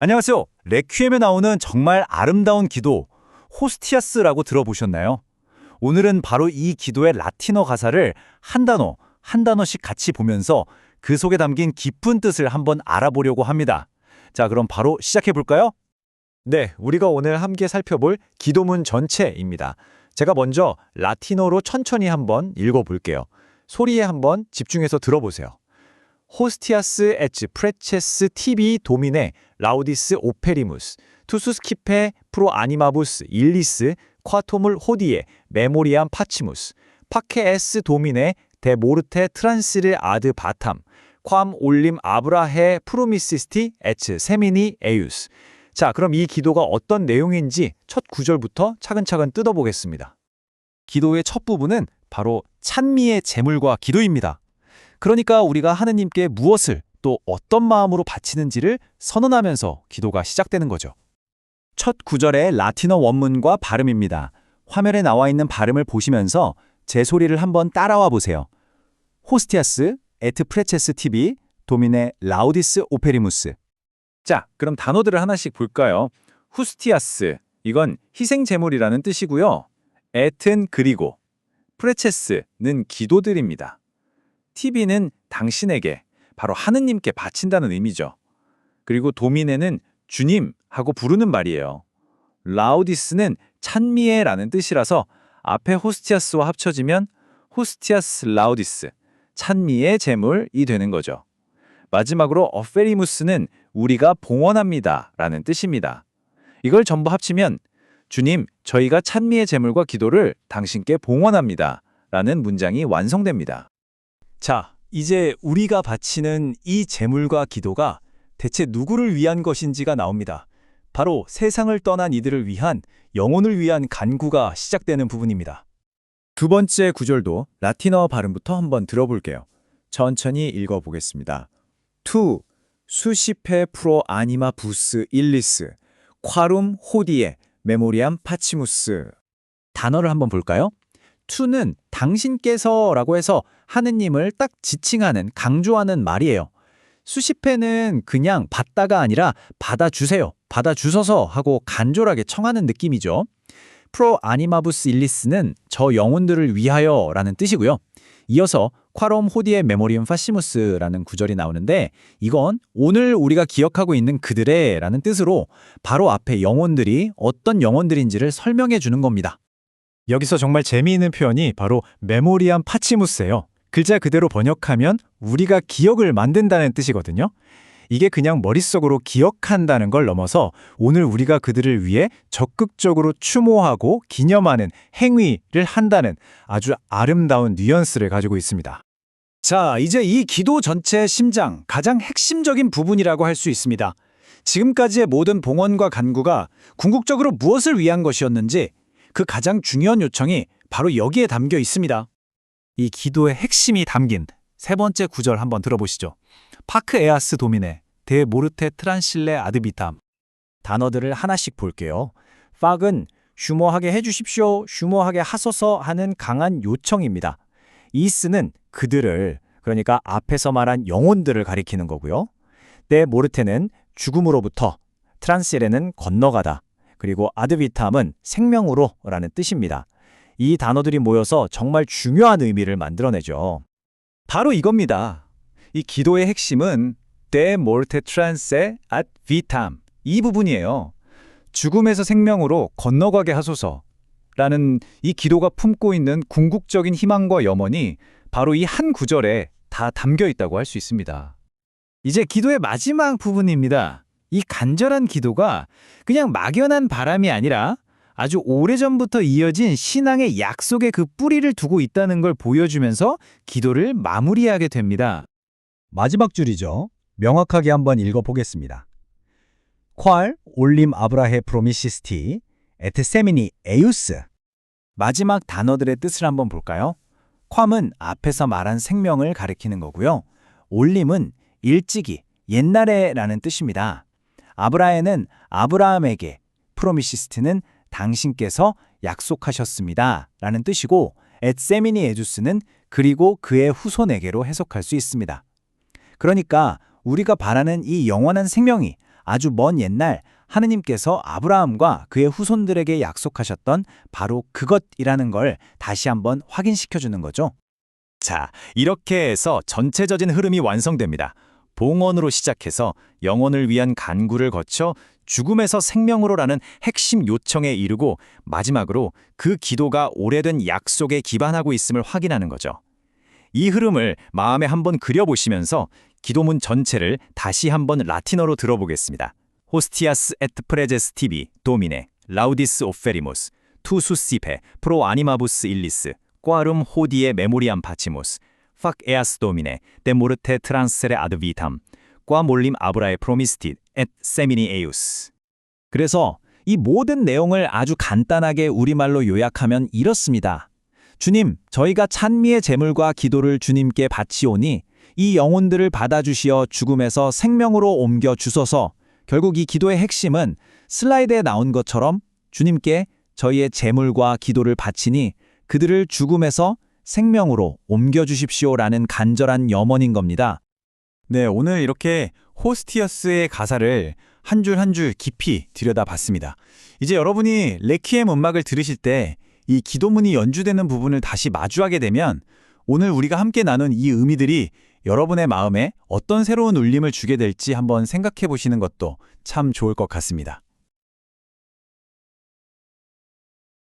안녕하세요. 레퀴엠에 나오는 정말 아름다운 기도, 호스티아스라고 들어보셨나요? 오늘은 바로 이 기도의 라틴어 가사를 한 단어, 한 단어씩 같이 보면서 그 속에 담긴 깊은 뜻을 한번 알아보려고 합니다. 자, 그럼 바로 시작해 볼까요? 네, 우리가 오늘 함께 살펴볼 기도문 전체입니다. 제가 먼저 라틴어로 천천히 한번 읽어볼게요. 소리에 한번 집중해서 들어보세요. 호스티아스 에츠 프레체스 티비 도미네 라우디스 오페리무스 투수스키페 프로아니마부스 일리스 콰토물 호디에 메모리안 파치무스 파케에스 도미네 데모르테 트란시르 아드 바탐 괌 올림 아브라헤 프로미시스티 에츠 세미니 에유스 자 그럼 이 기도가 어떤 내용인지 첫 구절부터 차근차근 뜯어보겠습니다. 기도의 첫 부분은 바로 찬미의 재물과 기도입니다. 그러니까 우리가 하느님께 무엇을 또 어떤 마음으로 바치는지를 선언하면서 기도가 시작되는 거죠. 첫 구절의 라틴어 원문과 발음입니다. 화면에 나와 있는 발음을 보시면서 제 소리를 한번 따라와 보세요. 호스티아스, 에트 프레체스 티비, 도미네 라우디스 오페리무스. 자, 그럼 단어들을 하나씩 볼까요? 후스티아스, 이건 희생 제물이라는 뜻이고요. 에튼 그리고, 프레체스는 기도드립니다. 티비는 당신에게, 바로 하느님께 바친다는 의미죠. 그리고 도미네는 주님 하고 부르는 말이에요. 라우디스는 찬미에라는 뜻이라서 앞에 호스티아스와 합쳐지면 호스티아스 라우디스, 찬미의 제물이 되는 거죠. 마지막으로 어페리무스는 우리가 봉헌합니다 라는 뜻입니다. 이걸 전부 합치면 주님, 저희가 찬미의 제물과 기도를 당신께 봉헌합니다 라는 문장이 완성됩니다. 자, 이제 우리가 바치는 이 제물과 기도가 대체 누구를 위한 것인지가 나옵니다. 바로 세상을 떠난 이들을 위한 영혼을 위한 간구가 시작되는 부분입니다. 두 번째 구절도 라틴어 발음부터 한번 들어볼게요. 천천히 읽어보겠습니다. 투 수시페 프로 아니마 부스 일리스 콰룸 호디에 메모리암 파치무스 단어를 한번 볼까요? 투는 당신께서라고 해서 하느님을 딱 지칭하는 강조하는 말이에요. 수십 회는 그냥 받다가 아니라 받아주세요, 받아주소서 하고 간절하게 청하는 느낌이죠. 프로 아니마부스 일리스는 저 영혼들을 위하여 라는 뜻이고요. 이어서 콰롬 호디의 메모리움 파시무스라는 구절이 나오는데 이건 오늘 우리가 기억하고 있는 그들의 라는 뜻으로 바로 앞에 영혼들이 어떤 영혼들인지를 설명해 주는 겁니다. 여기서 정말 재미있는 표현이 바로 메모리암 파치무스예요. 글자 그대로 번역하면 우리가 기억을 만든다는 뜻이거든요. 이게 그냥 머릿속으로 기억한다는 걸 넘어서 오늘 우리가 그들을 위해 적극적으로 추모하고 기념하는 행위를 한다는 아주 아름다운 뉘앙스를 가지고 있습니다. 자, 이제 이 기도 전체의 심장, 가장 핵심적인 부분이라고 할 수 있습니다. 지금까지의 모든 봉헌과 간구가 궁극적으로 무엇을 위한 것이었는지 그 가장 중요한 요청이 바로 여기에 담겨 있습니다. 이 기도의 핵심이 담긴 세 번째 구절 한번 들어보시죠. 파크 에아스 도미네, 데 모르테 트란실레 아드비탐. 단어들을 하나씩 볼게요. 팍은 슈머하게 해주십시오, 슈머하게 하소서 하는 강한 요청입니다. 이스는 그들을, 그러니까 앞에서 말한 영혼들을 가리키는 거고요. 데 모르테는 죽음으로부터, 트란실레는 건너가다, 그리고 아드비탐은 생명으로 라는 뜻입니다. 이 단어들이 모여서 정말 중요한 의미를 만들어내죠. 바로 이겁니다. 이 기도의 핵심은 de morte transe ad vitam 이 부분이에요. 죽음에서 생명으로 건너가게 하소서 라는 이 기도가 품고 있는 궁극적인 희망과 염원이 바로 이 한 구절에 다 담겨 있다고 할 수 있습니다. 이제 기도의 마지막 부분입니다. 이 간절한 기도가 그냥 막연한 바람이 아니라 아주 오래전부터 이어진 신앙의 약속의 그 뿌리를 두고 있다는 걸 보여주면서 기도를 마무리하게 됩니다. 마지막 줄이죠. 명확하게 한번 읽어보겠습니다. 콸 올림 아브라헤 프로미시스티 에트 세미니 에우스 마지막 단어들의 뜻을 한번 볼까요? 콸은 앞에서 말한 생명을 가리키는 거고요. 올림은 일찍이, 옛날에라는 뜻입니다. 아브라헤는 아브라함에게, 프로미시스트는 당신께서 약속하셨습니다. 라는 뜻이고, 엣세미니 에주스는 그리고 그의 후손에게로 해석할 수 있습니다. 그러니까 우리가 바라는 이 영원한 생명이 아주 먼 옛날 하느님께서 아브라함과 그의 후손들에게 약속하셨던 바로 그것이라는 걸 다시 한번 확인시켜 주는 거죠. 자, 이렇게 해서 전체적인 흐름이 완성됩니다. 봉헌으로 시작해서 영혼을 위한 간구를 거쳐 죽음에서 생명으로라는 핵심 요청에 이르고 마지막으로 그 기도가 오래된 약속에 기반하고 있음을 확인하는 거죠. 이 흐름을 마음에 한번 그려보시면서 기도문 전체를 다시 한번 라틴어로 들어보겠습니다. 호스티아스 에트 프레제스 티비 도미네 라우디스 파치모스 팍 에아스 도미네 데 모르테 트란스레 아드비탐 과 몰림 아브라에 프로미스티드 엣 세미니 에우스 그래서 이 모든 내용을 아주 간단하게 우리말로 요약하면 이렇습니다. 주님, 저희가 찬미의 제물과 기도를 주님께 바치오니 이 영혼들을 받아주시어 죽음에서 생명으로 옮겨 주소서. 결국 이 기도의 핵심은 슬라이드에 나온 것처럼 주님께 저희의 제물과 기도를 바치니 그들을 죽음에서 생명으로 옮겨 주십시오라는 간절한 염원인 겁니다. 네, 오늘 이렇게 호스티어스의 가사를 한줄 한 줄 깊이 들여다봤습니다. 이제 여러분이 레퀴엠 음악을 들으실 때 이 기도문이 연주되는 부분을 다시 마주하게 되면 오늘 우리가 함께 나눈 이 의미들이 여러분의 마음에 어떤 새로운 울림을 주게 될지 한번 생각해 보시는 것도 참 좋을 것 같습니다.